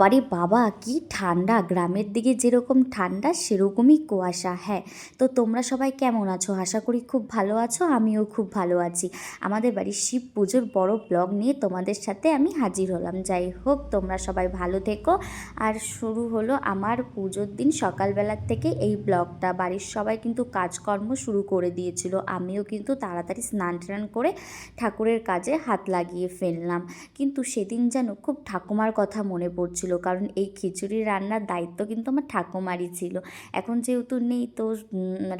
বাবারে বাবা, কি ঠান্ডা। গ্রামের দিকে যেরকম ঠান্ডা, সেরকমই কুয়াশা। হ্যাঁ তো তোমরা সবাই কেমন আছো? আশা করি খুব ভালো আছো, আমিও খুব ভালো আছি। আমাদের বাড়ির শিব পুজোর বড় ব্লগ নিয়ে তোমাদের সাথে আমি হাজির হলাম। যাই হোক, তোমরা সবাই ভালো থেকো। আর শুরু হলো আমার পুজোর দিন সকালবেলার থেকে এই ব্লগটা। বাড়ির সবাই কিন্তু কাজকর্ম শুরু করে দিয়েছিল। আমিও কিন্তু তাড়াতাড়ি স্নান টান করে ঠাকুরের কাজে হাত লাগিয়ে ফেললাম। কিন্তু সেদিন যেন খুব ঠাকুমার কথা মনে পড়ছিল। কারণ এই খিচুড়ি রান্নার দায়িত্ব কিন্তু আমার ঠাকুমারই ছিল। এখন যেহেতু নেই তো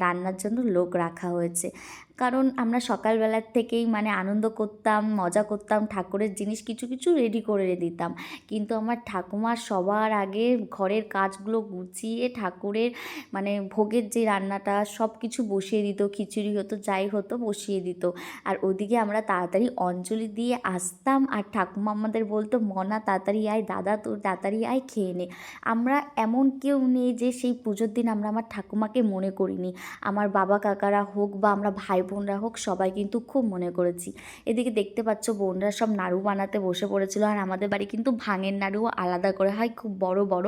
রান্নার জন্য লোক রাখা হয়েছে। কারণ আমরা সকালবেলার থেকেই মানে আনন্দ করতাম, মজা করতাম, ঠাকুরের জিনিস কিছু কিছু রেডি করে দিতাম। কিন্তু আমার ঠাকুমা সবার আগে ঘরের কাজগুলো গুছিয়ে ঠাকুরের মানে ভোগের যে রান্নাটা সব কিছু বসিয়ে দিত, খিচুড়ি হতো, যাই হতো বসিয়ে দিত। আর ওদিকে আমরা তাড়াতাড়ি অঞ্জলি দিয়ে আসতাম আর ঠাকুমা আমাদের বলতো, মনা, তাড়াতাড়ি আয়, দাদা তোর তাড়াতাড়ি আয়, খেয়ে নে। আমরা এমন কেউ নেই যে সেই পুজোর দিন আমরা আমার ঠাকুমাকে মনে করিনি। আমার বাবা কাকারা হোক বা আমরা ভাই বোনরা হোক, সবাই কিন্তু খুব মনে করেছি। এদিকে দেখতে পাচ্ছ বোনরা সব নাড়ু বানাতে বসে পড়েছিল আর আমাদের বাড়ি কিন্তু ভাঙের নাড়ুও আলাদা করে হয়, খুব বড় বড়।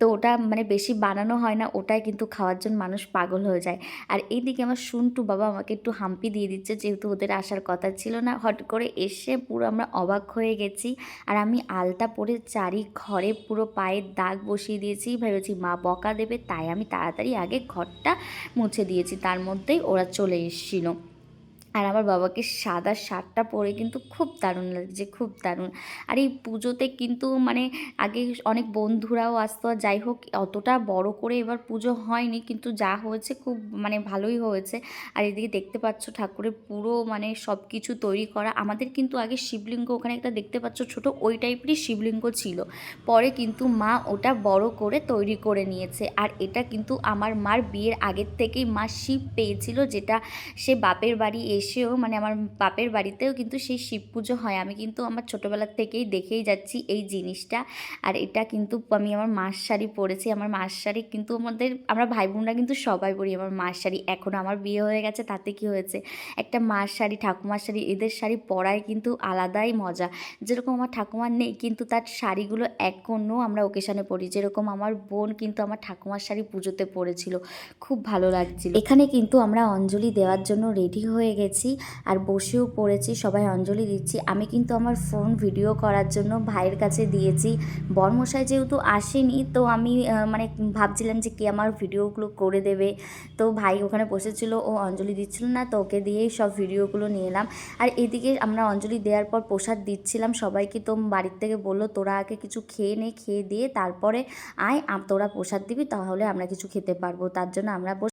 তো ওটা মানে বেশি বানানো হয় না, ওটাই কিন্তু খাওয়ার জন্য মানুষ পাগল হয়ে যায়। আর এইদিকে আমার শুনটু বাবা আমাকে একটু হাম্পি দিয়ে দিচ্ছে, যেহেতু ওদের আসার কথা ছিল না, হট করে এসে পুরো আমরা অবাক হয়ে গেছি। আর আমি আলতা পরে চারি ঘরে পুরো পায়ের দাগ বসিয়ে দিয়েছি, ভেবেছি মা বকা দেবে, তাই আমি তাড়াতাড়ি আগে ঘরটা মুছে দিয়েছি, তার মধ্যেই ওরা চলে এসেছিল। আর আমার বাবাকে সাদা শার্টটা পরে কিন্তু খুব দারুণ লাগছে, খুব দারুণ। আর এই পুজোতে কিন্তু মানে আগে অনেক বন্ধুরাও আসতো যাই হোক, অতটা বড় করে এবার পুজো হয়নি, কিন্তু যা হয়েছে খুব মানে ভালোই হয়েছে। আর এদিকে দেখতে পাচ্ছ ঠাকুরের পুরো মানে সব কিছু তৈরি করা। আমাদের কিন্তু আগে শিবলিঙ্গ, ওখানে একটা দেখতে পাচ্ছ ছোট, ওই টাইপেরই শিবলিঙ্গ ছিল। পরে কিন্তু মা ওটা বড় করে তৈরি করে নিয়েছে। আর এটা কিন্তু আমার মার বিয়ের আগের থেকেই মা শিব পেয়েছিল, যেটা সে বাপের বাড়ি এসেও মানে আমার বাপের বাড়িতেও কিন্তু সেই শিব পুজো হয়। আমি কিন্তু আমার ছোটোবেলার থেকেই দেখেই যাচ্ছি এই জিনিসটা। আর এটা কিন্তু আমি আমার মাস শাড়ি পরেছি। আমার মাস শাড়ি কিন্তু আমাদের, আমরা ভাই বোনরা কিন্তু সবাই পরি আমার মাস শাড়ি। এখন আমার বিয়ে হয়ে গেছে, তাতে কি হয়েছে? একটা মাস শাড়ি, ঠাকুমার শাড়ি, এদের শাড়ি পরায় কিন্তু আলাদাই মজা। যেরকম আমার ঠাকুমার নেই, কিন্তু তার শাড়িগুলো এখনও আমরা ওকেশানে পরি। যেরকম আমার বোন কিন্তু আমার ঠাকুমার শাড়ি পুজোতে পরেছিল। খুব ভালো লাগছিল। এখানে কিন্তু আমরা অঞ্জলি দেওয়ার জন্য রেডি হয়ে গেছি। আর বসেও পড়েছি, সবাই অঞ্জলি দিচ্ছি। আমি কিন্তু আমার ফোন ভিডিও করার জন্য ভাইয়ের কাছে দিয়েছি। বর্মশাই যেহেতু আসেনি, তো আমি মানে ভাবছিলাম যে কে আমার ভিডিওগুলো করে দেবে। তো ভাই ওখানে বসেছিল, ও অঞ্জলি দিচ্ছিল না, তো ওকে দিয়েই সব ভিডিওগুলো নিয়ে এলাম। আর এদিকে আমরা অঞ্জলি দেওয়ার পর প্রসাদ দিচ্ছিলাম, সবাইকে তো বাড়ির থেকে বলল, তোরা আগে কিছু খেয়ে নে, খেয়ে দিয়ে তারপরে আয় তোরা প্রসাদ দিবি, তাহলে আমরা কিছু খেতে পারব। তার জন্য আমরা